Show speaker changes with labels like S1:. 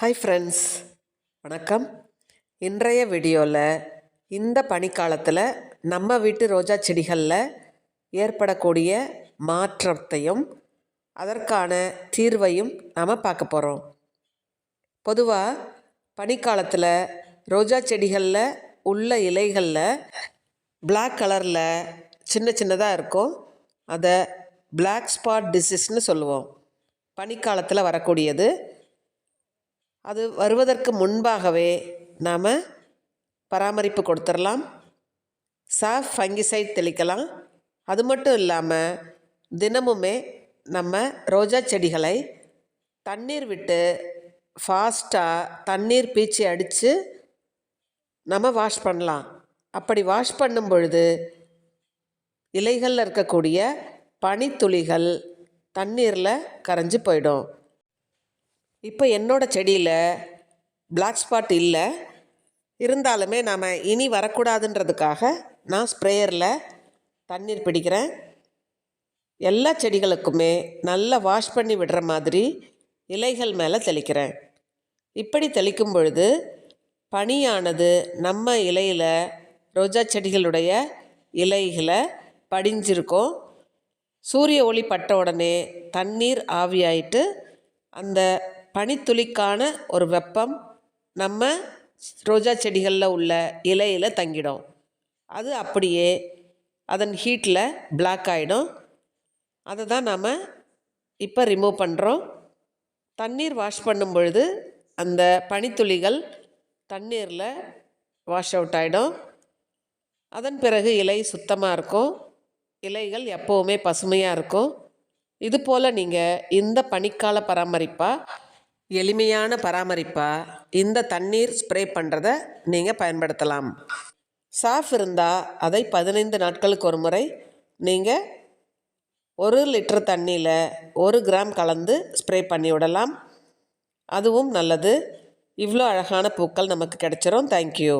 S1: Hi friends வணக்கம். இன்றைய வீடியோவில் இந்த பனிக்காலத்தில் நம்ம வீட்டு ரோஜா செடிகளில் ஏற்படக்கூடிய மாற்றத்தையும் அதற்கான தீர்வையும் நாம் பார்க்க போகிறோம் பொதுவாக பனிக்காலத்தில் ரோஜா செடிகளில் உள்ள இலைகளில் பிளாக் கலரில் சின்ன சின்னதாக இருக்கும். அதை பிளாக் ஸ்பாட் டிசீஸ்னு சொல்லுவோம். பனிக்காலத்தில் வரக்கூடியது. அது வருவதற்கு முன்பாகவே நாம் பராமரிப்பு கொடுத்துடலாம் சாஃப் ஃபங்கிசைட் தெளிக்கலாம். அது மட்டும் இல்லாமல் தினமுமே நம்ம ரோஜா செடிகளை தண்ணீர் விட்டு ஃபாஸ்ட்டாக தண்ணீர் பீச்சி அடித்து நம்ம வாஷ் பண்ணலாம். அப்படி வாஷ் பண்ணும் பொழுது இலைகளில் இருக்கக்கூடிய பனித்துளிகள் தண்ணீரில் கரைஞ்சி போயிடும். இப்போ என்னோடய செடியில் பிளாக் ஸ்பாட் இல்லை. இருந்தாலுமே நாம் இனி வரக்கூடாதுன்றதுக்காக நான் ஸ்ப்ரேயரில் தண்ணீர் பிடிக்கிறேன். எல்லா செடிகளுக்குமே நல்லா வாஷ் பண்ணி விடுற மாதிரி இலைகள் மேலே தெளிக்கிறேன். இப்படி தெளிக்கும் பொழுது பனியானது நம்ம இலையில் ரோஜா செடிகளுடைய இலைகளை படிஞ்சிருக்கும். சூரிய ஒளி பட்ட உடனே தண்ணீர் ஆவியாயிட்டு அந்த பனித்துளிக்கான ஒரு வெப்பம் நம்ம ரோஜா செடிகளில் உள்ள இலையில் தங்கிடும். அது அப்படியே அதன் ஹீட்டில் பிளாக் ஆகிடும் அதை தான் நாம் இப்போ ரிமூவ் பண்ணுறோம் தண்ணீர் வாஷ் பண்ணும் பொழுது அந்த பனித்துளிகள் தண்ணீரில் வாஷ் அவுட் ஆகிடும் அதன் பிறகு இலை சுத்தமாக இருக்கும். இலைகள் எப்போவுமே பசுமையாக இருக்கும். இது போல் நீங்கள் இந்த பனிக்கால பராமரிப்பாக எளிமையான பராமரிப்பாக இந்த தண்ணீர் ஸ்ப்ரே பண்ணுறத நீங்கள் பயன்படுத்தலாம். சாஃப் இருந்தால் அதை பதினைந்து நாட்களுக்கு ஒரு முறை நீங்கள் ஒரு லிட்டர் தண்ணியில் ஒரு கிராம் கலந்து ஸ்ப்ரே பண்ணி விடலாம். அதுவும் நல்லது. இவ்வளோ அழகான பூக்கள் நமக்கு கிடைச்சிரும். தேங்க்யூ